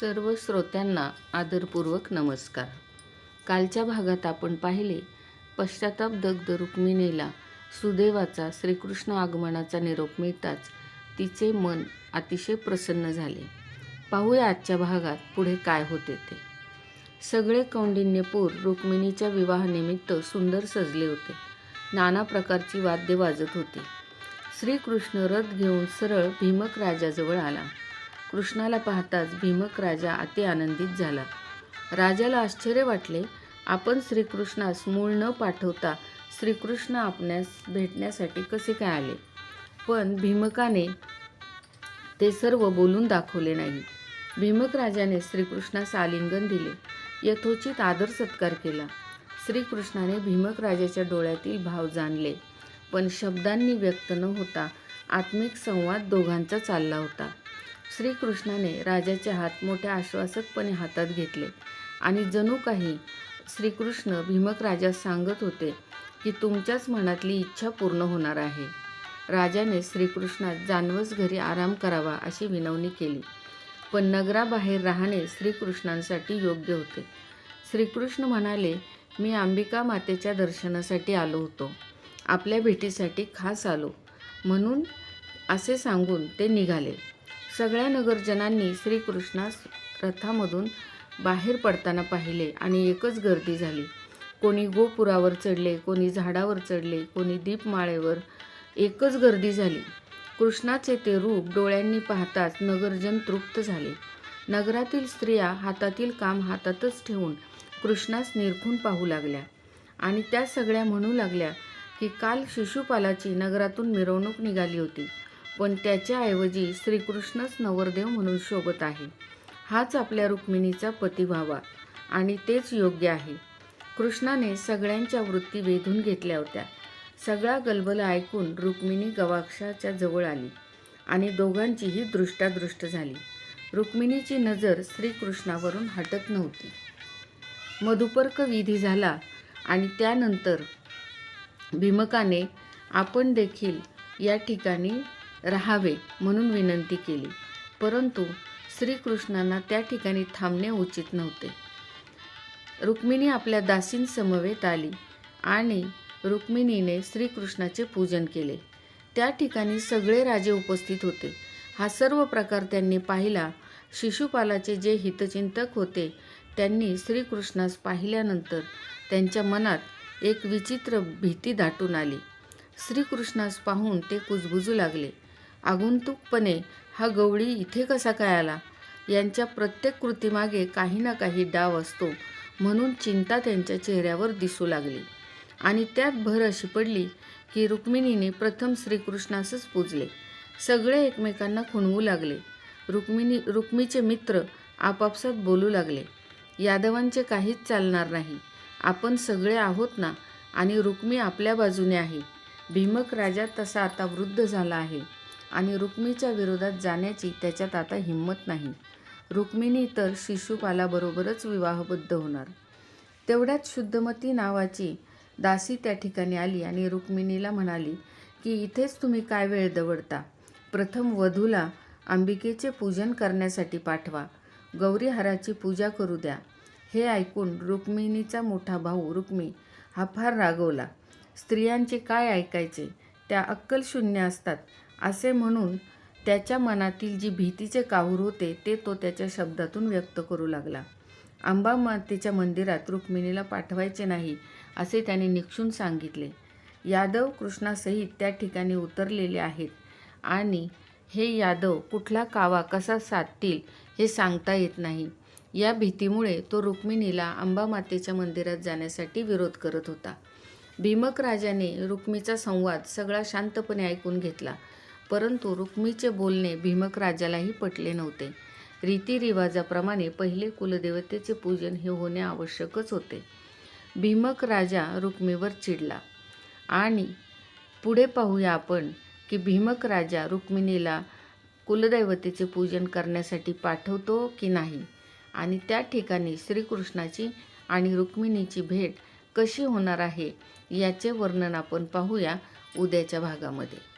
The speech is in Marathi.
सर्व श्रोत्यांना आदरपूर्वक नमस्कार. कालच्या भागात आपण पाहिले पश्चाताप दग्ध रुक्मिणीला सुदैवाचा श्रीकृष्ण आगमनाचा निरोप मिळताच तिचे मन अतिशय प्रसन्न झाले. पाहूया आजच्या भागात पुढे काय होते ते. सगळे कौंडिन्यपूर रुक्मिणीच्या विवाहानिमित्त सुंदर सजले होते. नाना प्रकारची वाद्य वाजत होती. श्रीकृष्ण रथ घेऊन सरळ भीमक राजाजवळ आला. कृष्णाला पाहताच भीमक राजा अति आनंदित झाला. राजाला आश्चर्य वाटले आपण श्रीकृष्णास मूळ न पाठवता श्रीकृष्ण आपणास भेटण्यासाठी कसे काय आले पण भीमकाने ते सर्व बोलून दाखवले नाही. भीमक राजाने श्रीकृष्णास आलिंगन दिले यथोचित आदर सत्कार केला. श्रीकृष्णाने भीमक राजाच्या डोळ्यातील भाव जाणले पण शब्दांनी व्यक्त न होता आत्मिक संवाद दोघांचा चालला होता. श्रीकृष्णाने राजाचे हात मोठ्या आश्वासकपणे हातात घेतले. आणि जणू काही श्रीकृष्ण भीमक राजास सांगत होते की तुमच्याच मनातली इच्छा पूर्ण होणार आहे. राजाने श्रीकृष्णात जानवस घरी आराम करावा अशी विनवणी केली. पण नगराबाहेर राहणे श्रीकृष्णांसाठी योग्य होते. श्रीकृष्ण म्हणाले मी अंबिका मातेच्या दर्शनासाठी आलो होतो. आपल्या भेटीसाठी खास आलो. म्हणून असे सांगून ते निघाले. सगळ्या नगरजनांनी श्रीकृष्णास रथामधून बाहेर पडताना पाहिले आणि एकच गर्दी झाली. कोणी गोपुरावर चढले कोणी झाडावर चढले कोणी दीपमाळेवर एकच गर्दी झाली. कृष्णाचे ते रूप डोळ्यांनी पाहताच नगरजन तृप्त झाले. नगरातील स्त्रिया हातातील काम हातातच ठेवून कृष्णास निरखून पाहू लागल्या आणि त्या सगळ्या म्हणू लागल्या की काल शिशुपालाची नगरातून मिरवणूक निघाली होती. पण त्याच्याऐवजी श्रीकृष्णच नवरदेव म्हणून शोभत आहे. हाच आपल्या रुक्मिणीचा पती व्हावा आणि तेच योग्य आहे. कृष्णाने सगळ्यांच्या वृत्ती वेधून घेतल्या होत्या. सगळा गलबला ऐकून रुक्मिणी गवाक्षाच्या जवळ आली आणि दोघांचीही दृष्टादृष्ट झाली. रुक्मिणीची नजर श्रीकृष्णावरून हटत नव्हती. मधुपर्क विधी झाला आणि त्यानंतर भीमकाने आपण देखील या ठिकाणी राहावे म्हणून विनंती केली. परंतु श्रीकृष्णांना त्या ठिकाणी थांबणे उचित नव्हते. रुक्मिणी आपल्या दासींसमवेत आली आणि रुक्मिणीने श्रीकृष्णाचे पूजन केले. त्या ठिकाणी सगळे राजे उपस्थित होते. हा सर्व प्रकार त्यांनी पाहिला. शिशुपालाचे जे हितचिंतक होते त्यांनी श्रीकृष्णास पाहिल्यानंतर त्यांच्या मनात एक विचित्र भीती दाटून आली. श्रीकृष्णास पाहून ते कुजबुजू लागले. आगुंतुकपणे हा गवळी इथे कसा काय आला? यांच्या प्रत्येक कृतीमागे काही ना काही डाव असतो म्हणून चिंता त्यांच्या चेहऱ्यावर दिसू लागली. आणि त्यात भर अशी पडली की रुक्मिणीने प्रथम श्रीकृष्णासच पूजले. सगळे एकमेकांना खुणवू लागले. रुक्मिणी रुक्मीचे मित्र आपापसात बोलू लागले. यादवांचे काहीच चालणार नाही. आपण सगळे आहोत ना? आणि रुक्मी आपल्या बाजूने आहे. भीमक राजा तसा आता वृद्ध झाला आहे. आणि रुक्मीच्या विरोधात जाण्याची त्याच्यात आता हिंमत नाही. रुक्मिणी तर शिशुपालाबरोबरच विवाहबद्ध होणार. तेवढ्यात शुद्धमती नावाची दासी त्या ठिकाणी आली आणि रुक्मिणीला म्हणाली की इथेच तुम्ही काय वेळ दवडता? प्रथम वधूला अंबिकेचे पूजन करण्यासाठी पाठवा. गौरीहाराची पूजा करू द्या. हे ऐकून रुक्मिणीचा मोठा भाऊ रुक्मी हा फार रागवला. स्त्रियांचे काय ऐकायचे? त्या अक्कलशून्य असतात. असे म्हणून त्याच्या मनातील जी भीतीचे काहूर होते ते तो त्याच्या शब्दातून व्यक्त करू लागला. आंबा मातेच्या मंदिरात रुक्मिणीला पाठवायचे नाही असे त्याने निक्षून सांगितले. यादव कृष्णासहित त्या ठिकाणी उतरलेले आहेत आणि हे यादव कुठला कावा कसा साधतील हे सांगता येत नाही. या भीतीमुळे तो रुक्मिणीला अंबामातेच्या मंदिरात जाण्यासाठी विरोध करत होता. भीमक राजाने रुक्मीचा संवाद सगळा शांतपणे ऐकून घेतला. परंतु रुक्मीचे बोलणे भीमक राजालाही पटले नव्हते. रीतिरिवाजाप्रमाणे पहिले कुलदेवतेचे पूजन हे होणे आवश्यकच होते. भीमक राजा रुक्मीवर चिडला. आणि पुढे पाहूया आपण की भीमक राजा रुक्मिणीला कुलदैवतेचे पूजन करण्यासाठी पाठवतो की नाही आणि त्या ठिकाणी श्रीकृष्णाची आणि रुक्मिणीची भेट कशी होणार आहे याचे वर्णन आपण पाहूया उद्याच्या भागामध्ये.